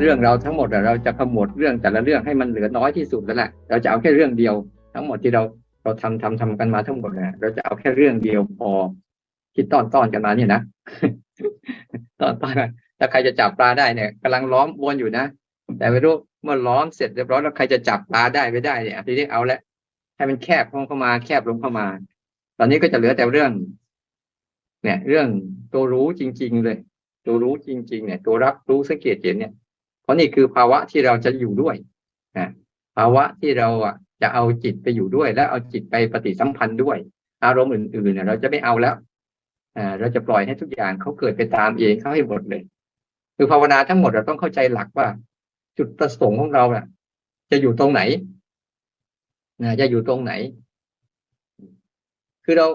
เรื่องเราทั้งหมดอะเราจะขมวดเรื่องแต่ละเรื่องให้มันเหลือน้อยที่สุดแล้วแหละเราจะเอาแค่เรื่องเดียว ทั้งหมดที่เราเราทำทำทำกันมาทั้งหมดเนี่ยเราจะเอาแค่เรื่องเดียวพอคิดตอนตอนกันมาเนี่ยนะตอนตอนถ้าใครจะจับปลาได้เนี่ยกำลังล้อมวนอยู่นะแต่ไม่รู้เมื่อล้อมเสร็จเรียบร้อยแล้วใครจะจับปลาได้ไม่ได้เนี่ยทีนี้เอาละให้มันแคบลงเข้ามาแคบลงเข้ามา ตอนนี้ก็จะเหลือแต่เรื่อง เนี่ย เรื่องตัวรู้จริง ๆ เลย ตัวรู้จริง ๆ เนี่ย ตัวรับรู้สังเกตเห็นเนี่ย ราะนี่คือภาวะที่เราจะอยู่ด้วยนะภาวะที่เราอะจะเอาจิตไปอยู่ด้วย และเอาจิตไปปฏิสัมพันธ์ด้วย อารมณ์อื่นๆเราจะไม่เอาแล้วเราจะปล่อยให้ทุกอย่างเขาเกิดไปตามเองเขาให้หมดเลยคือภาวนาทั้งหมดเราต้องเข้าใจหลักว่า จุดประสงค์ของเราอะ จะอยู่ตรงไหนนะจะอยู่ตรงไหน คือเรา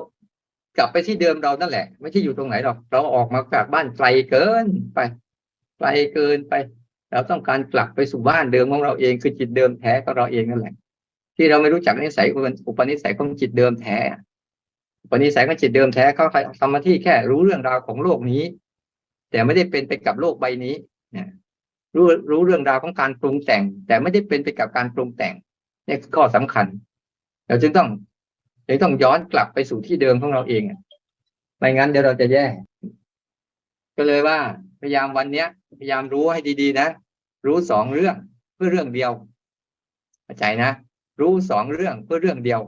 กลับไปที่เดิมเรานั่นแหละ ไม่ใช่อยู่ตรงไหนหรอกเราออกมาจากบ้านไกลเกินไปไกลเกินไป เราต้องการกลับไปสู่บ้านเดิมของเราเองคือจิตเดิมแท้ของเราเองนั่นแหละ ที่เราไม่รู้จักนิสัยอุปนิสัยของจิตเดิมแท้อุปนิสัยของจิตเดิมแท้เขาทำมาที่แค่รู้เรื่องราวของโลกนี้ แต่ไม่ได้เป็นไปกับโลกใบนี้เนี่ยรู้รู้เรื่องราวของการปรุงแต่ง แต่ไม่ได้เป็นไปกับการปรุงแต่งนี่ข้อสำคัญ เราจึงต้องจึงต้องย้อนกลับไปสู่ที่เดิมของเราเองไม่งั้นเดี๋ยวเราจะแย่ ก็เลยว่าพยายามวันเนี้ย พยายามรู้ให้ดีๆนะ รู้สองเรื่องเพื่อเรื่องเดียวเข้าใจนะ รู้สองเรื่องเพื่อเรื่องเดียว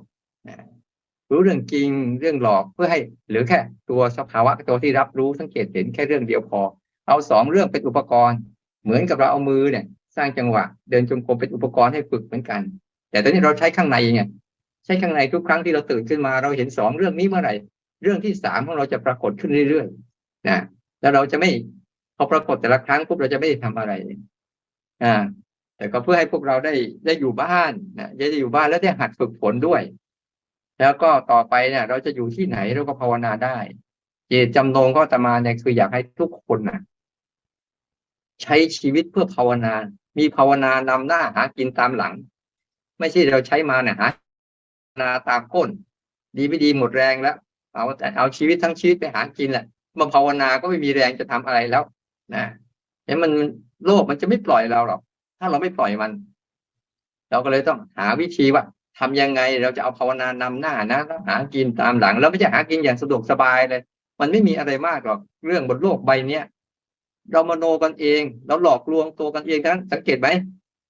รู้เรื่องจริงเรื่องหลอกเพื่อให้หลือแค่ตัวสภาวะตัวที่รับรู้สังเกตเห็นแค่เรื่องเดียวพอ เอาสองเรื่องเป็นอุปกรณ์ เหมือนกับเราเอามือเนี่ย สร้างจังหวะ เดินจงกรมเป็นอุปกรณ์ให้ฝึกเหมือนกัน แต่ตอนนี้เราใช้ข้างในไงใช้ข้างในทุกครั้งที่เราตื่นขึ้นมาเราเห็นสองเรื่องนี้เมื่อไหร่ เรื่องที่สามของเราจะปรากฏขึ้นเรื่อยๆนะแล้วเราจะไม่พอปรากฏแต่ละครั้งปุ๊บเราจะไม่ได้ทำอะไร อ่าแต่ก็เพื่อให้พวกเราได้ได้อยู่บ้านนะจะอยู่บ้านแล้วได้หัดฝึกฝนด้วย แล้วก็ต่อไปเนี่ยเราจะอยู่ที่ไหนเราก็ภาวนาได้เจตจำนงก็ตมาเนี่ยคืออยากให้ทุกคนนะใช้ชีวิตเพื่อภาวนา มีภาวนานำหน้าหากินตามหลัง ไม่ใช่เราใช้มาเนี่ยหานาตามก้น ดีไม่ดีหมดแรงแล้ว เอาแต่เอาชีวิตทั้งชีวิตไปหากินแหละมาภาวนาก็ไม่มีแรงจะทำอะไรแล้ว นะ เห็นมันโลกมันจะไม่ปล่อยเราหรอก ถ้าเราไม่ปล่อยมัน เราก็เลยต้องหาวิธีว่าทำยังไงเราจะเอาภาวนานำหน้านะแล้วหากินตามหลังเราไม่ใช่หากินอย่างสะดวกสบายเลย มันไม่มีอะไรมากหรอก เรื่องบนโลกใบเนี้ยเรามโนกันเอง เราหลอกลวงตัวกันเองทั้งสังเกตไหม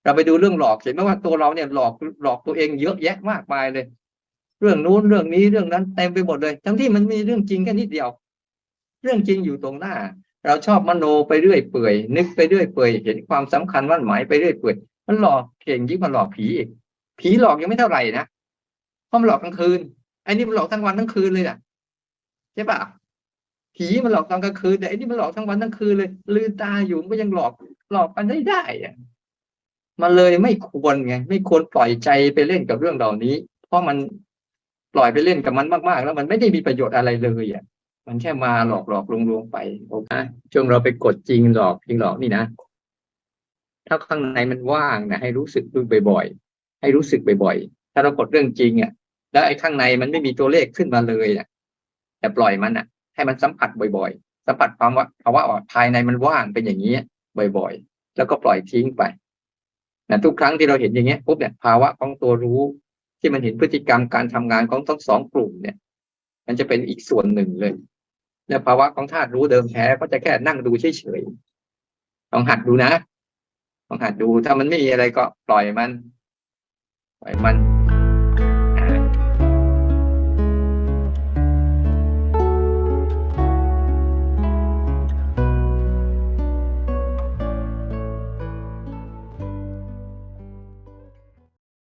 เราไปดูเรื่องหลอกเห็นไหมว่าตัวเราเนี่ยหลอกหลอกตัวเองเยอะแยะมากมายเลย เรื่องนู้นเรื่องนี้เรื่องนั้นเต็มไปหมดเลย ทั้งที่มันมีเรื่องจริงแค่นิดเดียว เรื่องจริงอยู่ตรงหน้า เราชอบมโนไปเรื่อยเปื่อย นึกไปเรื่อยเปื่อย เห็นความสำคัญว่าหมายไปเรื่อยเปื่อย มันหลอกเก่งยิ่งกว่าหลอกผีอีกผีหลอกยังไม่เท่าไหร่นะเพราะมันหลอกกลางคืนไอ้นี่มันหลอกทั้งวันทั้งคืนเลยนะใช่ปะผีมันหลอกตอนกลางคืนแต่ไอ้นี่มันหลอกทั้งวันทั้งคืนเลย ลืมตาอยู่มันก็ยังหลอกหลอกกันได้ได้อะมันเลยไม่ควรไง ไม่ควรปล่อยใจไปเล่นกับเรื่องเหล่านี้ เพราะมันปล่อยไปเล่นกับมันมากๆ แล้วมันไม่ได้มีประโยชน์อะไรเลยอะ มันแค่มาหลอกหลอกลวงลวงไปโอเคช่วงเราไปกดจริงหลอกจริงหลอกนี่นะถ้าข้างในมันว่างนะให้รู้สึกดูบ่อยๆ ให้รู้สึกบ่อยๆ ถ้าเรากดเรื่องจริงอะ แล้วไอ้ข้างในมันไม่มีตัวเลขขึ้นมาเลยอะแต่ปล่อยมันอะ ให้มันสัมผัสบ่อยๆ สัมผัสความว่าภาวะภายในมันว่างเป็นอย่างนี้บ่อยๆ แล้วก็ปล่อยทิ้งไปนะทุกครั้งที่เราเห็นอย่างเงี้ยปุ๊บเนี่ยภาวะของตัวรู้ ที่มันเห็นพฤติกรรมการทำงานของทั้งสองกลุ่มเนี่ย มันจะเป็นอีกส่วนหนึ่งเลย แล้วภาวะของธาตุรู้เดิมแท้ก็จะแค่นั่งดูเฉยๆลองหัดดูนะลองหัดดูถ้ามันไม่มีอะไรก็ปล่อยมัน ปล่อยมัน